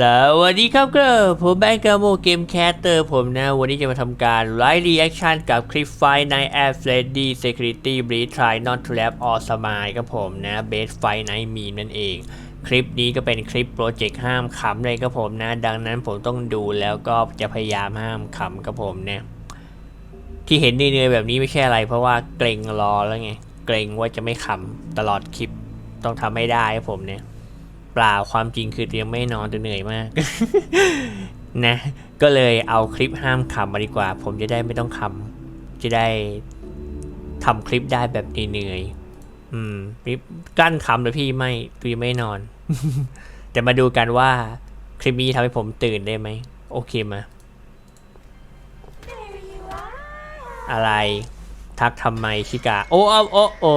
สวัสดีครับเก็ผมแบงค์กาโมเกมแคสเตอร์ผมนะ วันนี้จะมาทำการไลฟ์รีแอคชั่นกับคลิปไฟในแอป Freddy Security Breach Try Not to Lap or Smile ครับผมนะ Base Fight Night Meme นั่นเอง คลิปนี้ก็เป็นคลิปโปรเจกต์ห้ามขำเลยครับผมนะ ดังนั้นผมต้องดูแล้วก็จะพยายามห้ามขำครับผมเนี่ยที่เห็นเนื่อยๆแบบนี้ไม่ใช่อะไร เพราะว่าเกรงรอแล้วไง เกรงว่าจะไม่ขำตลอดคลิปต้องทำให้ได้ครับผมเนี่ย เปล่าความจริงคือเตรียมไม่นอนจนเหนื่อยมาก นะ ก็เลยเอาคลิปห้ามขำมาดีกว่า ผมจะได้ไม่ต้องขำจะได้ทำคลิปได้แบบเหนื่อยอืมนี่กลั้นขำเลยพี่ไม่พี่ไม่นอน แต่มาดูกันว่าคลิปนี้ทำให้ผมตื่นได้ไหมโอเคมาอะไรทักทำไมชิกา โอ้โอ้โอ้โอ้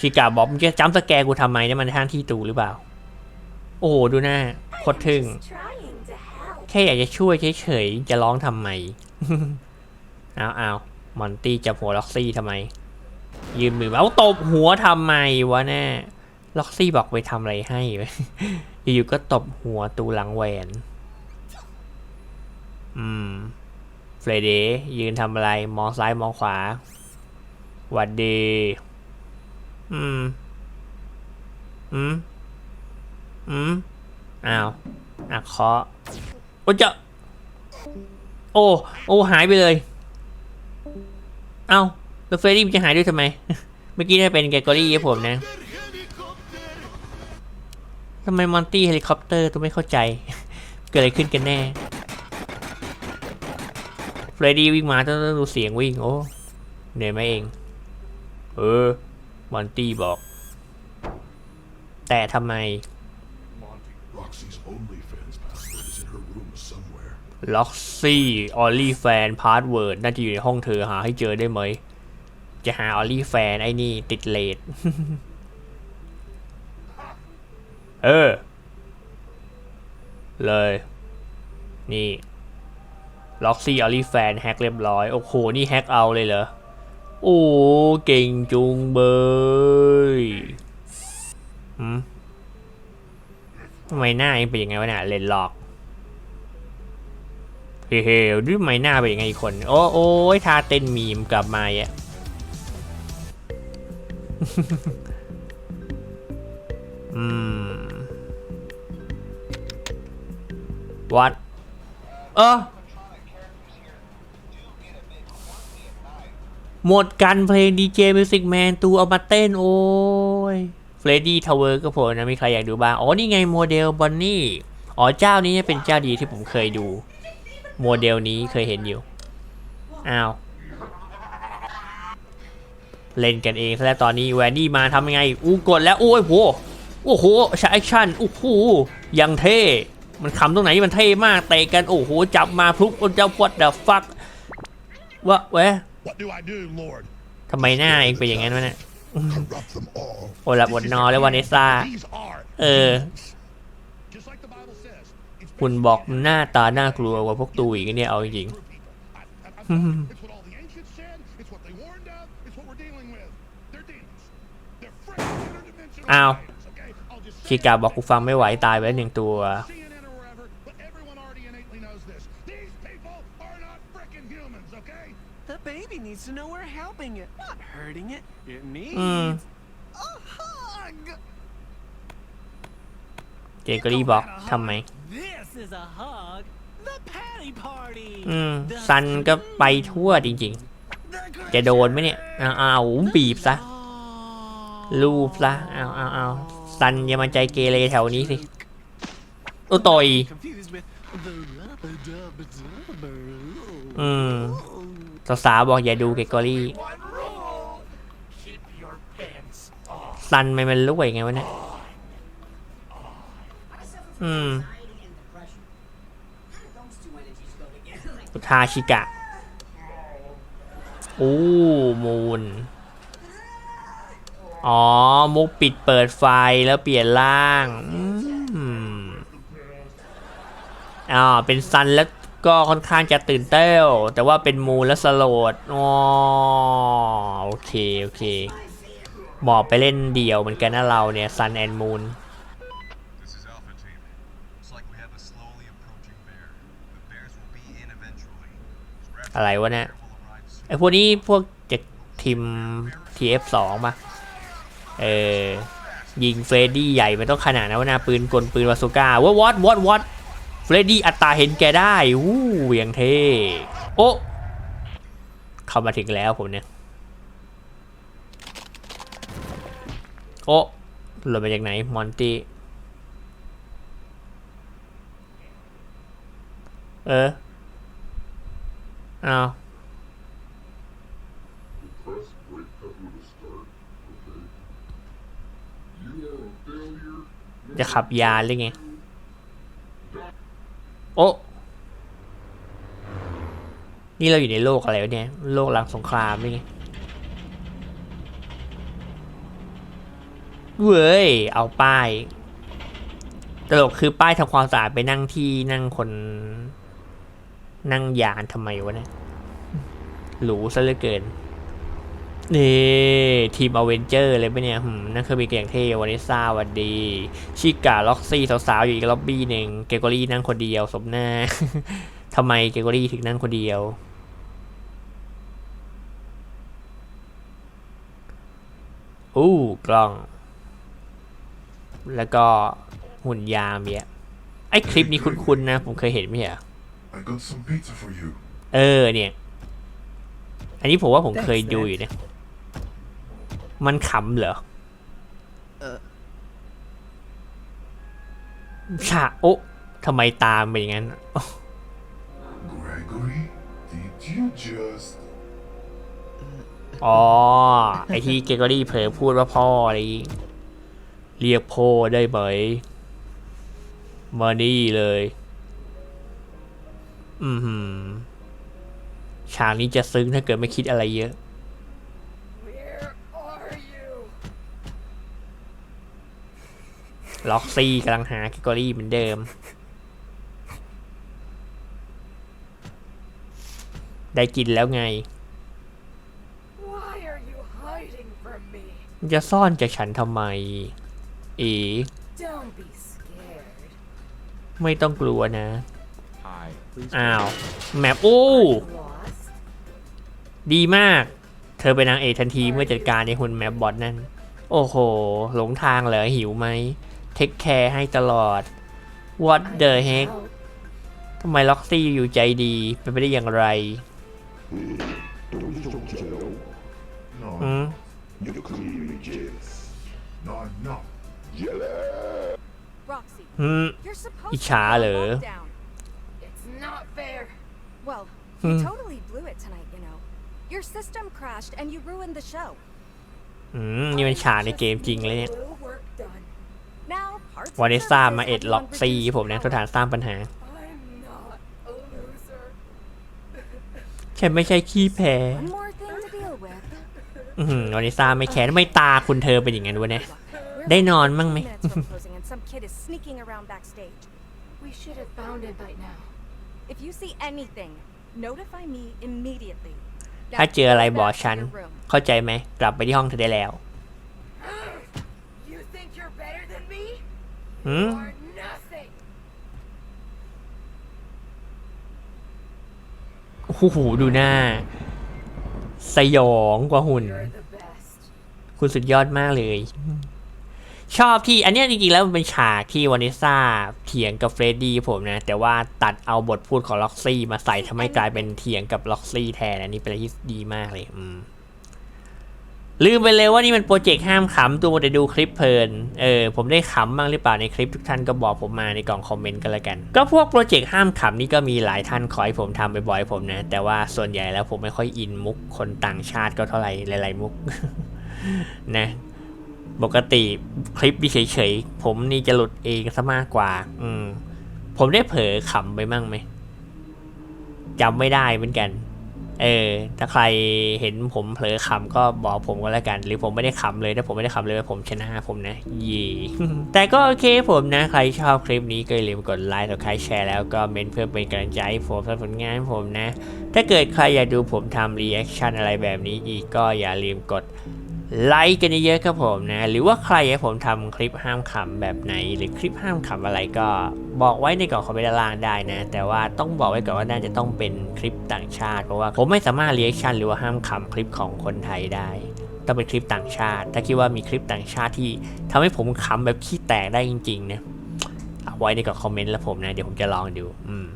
ชิกาบอกมึงจะจำสแกร์กูทำไมเนี่ยมันท่างที่ตูหรือเปล่า โอ้ดูหน้าโคตรทึ่ง แค่อยากจะช่วยเฉยๆ จะร้องทำไมเอาเอามอนตี้จับหัวล็อกซี่ทำไม ยืนมือเอาตบหัวทำไมวะแน่ล็อกซี่บอกไปทำอะไรให้ อยู่ๆก็ตบหัวตูหลังแหวน อืมเฟรเดย์ยืนทำอะไร มองซ้ายมองขวาหวัดดี อืม อืม อืมอ้าวอะเคาะโอ้จะโอ้ โอ้ หายไปเลย เอ้าแล้วเฟรดี้มันจะหายด้วยทำไม เมื่อกี้ได้เป็นแกกอรี่ครับผมนะทำไมมอนตี้เฮลิคอปเตอร์ตัวไม่เข้าใจ เกิดอะไรขึ้นกันแน่ เฟรดี้วิ่งมาต้องดูเสียงวิ่ง โอ้ เหนื่อยไหมเอง เออ มอนตี้บอก แต่ทำไม ล็อกซี่ออลลี่แฟนพาสเวิร์ดน่าจะอยู่ในห้องเธอหาให้เจอได้ไหม จะหาออลลี่แฟนไอ้นี่ติดเลดเออ เลย นี่ล็อกซี่ออลลี่แฟนแฮกเรียบร้อย โอ้โห นี่แฮกเอาเลยเหรอ โอ้ เก่งจุงเบยหืม ทำไมหน้าเองเป็นยังไงวะเนี่ยเลนหลอกเฮ้ยดูไมหน้าเป็นยังไงอีกคน โอ้โอ้ยทาเต้นมีมกลับมาอะอืมวัดเออหมดกันเพลงดีเจมิวสิกแมนตูเอามาเต้น โอ้ย เฟรดดี้ทาวเวอร์ก็โผล่นะ มีใครอยากดูบ้าง อ๋อ นี่ไงโมเดลบอนนี่ อ๋อ เจ้านี้เป็นเจ้าดีที่ผมเคยดู โมเดลนี้เคยเห็นอยู่ อ้าว เล่นกันเองซะแล้วตอนนี้แวนดี้มาทำยังไง อู้กดแล้ว โอ้ยโห โอ้โหใช้แอคชั่น โอ้โห ยังเท่ มันคำตรงไหนมันเท่มากเตะกัน โอ้โห จับมาพลุกโอ้เจ้า what the fuck วะเว้ย What do I do, Lord? ทำไมหน้าเองเป็นอย่างนั้นวะเนี่ย Corrupt them all. โอละบดนอและวาเนซ่า These are เออ just like the Bible says. It's คุณบอกหน้าตาน่ากลัวกว่าพวกตูอีกนะเนี่ยเอาจริง for people. I, I, I'm sorry. it's what all the ancients said. It's what they warned of. It's what we're dealing with. They're demons. They're fresh interdimensional Ow. beings, okay? I'll just ๆชิกาบอกกูฟังไม่ไหวตายไปแล้วหนึ่งตัว needs to know we're helping it, not hurting it. It needs อืม a hug. เจเกอรี่บอกทำไม This is a hug. The patty party. อืม The ซันก็ไปทั่วจริง the ๆจะโดนไหมเนี่ยเอาเอาบีบซะ Oh. รูปซะเอาเอาเอาซันอย่ามาใจเกเรแถวนี้สิโอ้ต่อย Confused with the rubber dubber dubber. อืม สาวๆบอกอย่าดูเกเกอรี่ซันไม่มันรวยไงวะเนี่ยอืมทาชิกะโอ้มูนอ๋อ มุกปิดเปิดไฟแล้วเปลี่ยนร่างอืมอ่าเป็นซันแล้ว ก็ค่อนข้างจะตื่นเต้นแต่ว่าเป็นมูและสโลดอ๋โอเค โอเคเหมาะไปเล่นเดี่ยวเหมือนกันนะเราเนี่ยซันแอนมูนอะไรวะเนี่ยไอพวกนี้พวกจะทีม TF2 มาเออยิงเฟรดดี้ใหญ่มันต้องขนาดนะว่านาปืนกลปืนวาสุก้าวอดวอดวอด เฟรดดี้อัตราเห็นแกได้วู้เวียงเท่โอ้เข้ามาถึงแล้วผมเนี่ย โอ้หล่นมาจากไหน มอนตี้ เออเอาจะขับยานหรือไง โอ้นี่เราอยู่ในโลกอะไรวะเนี่ย โลกหลังสงครามหรือไงเว้ย เอาป้าย ตลกคือป้ายทำความสะอาดไปนั่งที่นั่งคน นั่งยานทำไมวะเนี่ย หรูซะเหลือเกิน นี่ ทีมอเวนเจอร์เลยปะเนี่ยหืมนั่นคือมีเกียงเทวานิซ่าหวัดดี ชิกาล็อกซี่สาวๆ อยู่อีกล็อบบี้หนึ่งเกโกรี่นั่งคนเดียว สมหน้าทำไมเกโกรี่ถึงนั่งคนเดียว อู้กล้อง แล้วก็หุ่นยามเนี่ยไอคลิปนี้คุ้นๆนะ ผมเคยเห็นไหมเหรอ I got some pizza for you. เออเนี่ย อันนี้ผมว่าผมเคยดูอยู่เนี่ย มันขำเหรอเออฉะโอะทำไมตามเป็นอย่างนั้น Gregory, did you just... อ๋อ ไอที่เกเกอรี่เผลอพูดว่าพ่ออะไรอย่างงี้เรียกพ่อได้ไหมมานี่เลย อือหือฉากนี้จะซึ้งถ้าเกิดไม่คิดอะไรเยอะ ล็อกซี่กำลังหาเกเกอรี่เหมือนเดิม ได้กินแล้วไง จะซ่อนจากฉันทำไม เอ๋ไม่ต้องกลัวนะ อ้าว แมปโอ้ ดีมาก เธอเป็นนางเอกทันทีเมื่อจัดการในหุ่นแมปบอทนั่น โอ้โห หลงทางเหรอหิวไหม เทคแคร์ให้ตลอด What the heck Help. ทำไมล็อกซี่อยู่ใจดีเป็นไปได้อย่างไร No, อืม you clearly just... No, no. Roxy, อืม you're supposed Ý to chả be on lửa. lockdown. It's not fair. Well, Hmm. you totally blew it tonight, you know. Your system crashed and you ruined the show. อืมนี่มันฉากในเกมจริงเลยเนี่ย วา of นิซ่า services มา have เอ็ด been ล็อกซี่ reduced ผมนะ to สถานสร้างปัญหา I'm not a loser. ฉันไม่ใช่ขี้แพ้ One more thing to deal with. อือหือวานิซ่าไม่แค้นไม่ตาคุณเธอเป็นอย่างนั้นวะเนี่ย We're ได้ like นอนมั่งไหม minutes from closing and some kid is sneaking around backstage. We should have found it by now. If you see anything, notify me immediately. ถ้า Now เจออะไร go บอก back to ฉัน your room. เข้าใจไหม กลับไปที่ห้องเธอได้แล้ว หืมโอ้โหดูหน้า สยองกว่าหุ่น คุณสุดยอดมากเลย ชอบที่ อันนี้จริงๆแล้วมันเป็นฉากที่วานิซ่าเถียงกับเฟรดดี้ผมนะ แต่ว่าตัดเอาบทพูดของล็อกซี่มาใส่ทำให้กลายเป็นเถียงกับล็อกซี่แทนอันนี้เป็นอะไรที่ดีมากเลย อืม ลืมไปเลยว่านี่มันโปรเจกต์ห้ามขำตัวแต่ดูคลิปเพลิน เออผมได้ขำบ้างหรือเปล่าในคลิปทุกท่านก็บอกผมมาในกล่องคอมเมนต์กันละกัน ก็พวกโปรเจกต์ห้ามขำนี่ก็มีหลายท่านขอให้ผมทำบ่อยๆผมนะ แต่ว่าส่วนใหญ่แล้วผมไม่ค่อยอินมุกคนต่างชาติก็เท่าไหร่หลายๆมุกนะปกติคลิปนี่เฉยๆผมนี่จะหลุดเองซะมากกว่า อืมผมได้เผลอขำไปมั่งไหมจำไม่ได้เหมือนกัน เออ ถ้าใครเห็นผมเผลอขำก็บอกผมก็แล้วกัน หรือผมไม่ได้ขำเลยถ้าผมไม่ได้ขำเลยผมชนะผมนะย่แต่ก็โอเคผมนะ ใครชอบคลิปนี้ก็อย่าลืมกดไลค์กดใครแชร์แล้วก็เมนเพื่อเป็นกำลังใจให้ผมสำหรับผลงานผมนะ ถ้าเกิดใครอยากดูผมทำรีแอคชั่นอะไรแบบนี้อีกก็อย่าลืมกด ไลค์กันเยอะๆครับผมนะ หรือว่าใครให้ผมทำคลิปห้ามขำแบบไหน หรือคลิปห้ามขำอะไรก็บอกไว้ในกล่องคอมเมนต์ล่างได้นะ แต่ว่าต้องบอกไว้ก่อนว่าน่าจะต้องเป็นคลิปต่างชาติ เพราะว่าผมไม่สามารถเรีแอคชั่นหรือว่าห้ามขำคลิปของคนไทยได้ต้องเป็นคลิปต่างชาติ ถ้าคิดว่ามีคลิปต่างชาติที่ทำให้ผมขำแบบขี้แตกได้จริงๆนะเอาไว้ในกล่องคอมเมนต์แล้วผมนะ เดี๋ยวผมจะลองดู อืม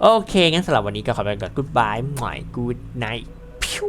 โอเค งั้นสำหรับวันนี้ก็ขอไปก่อน goodbye หมาย good night พิว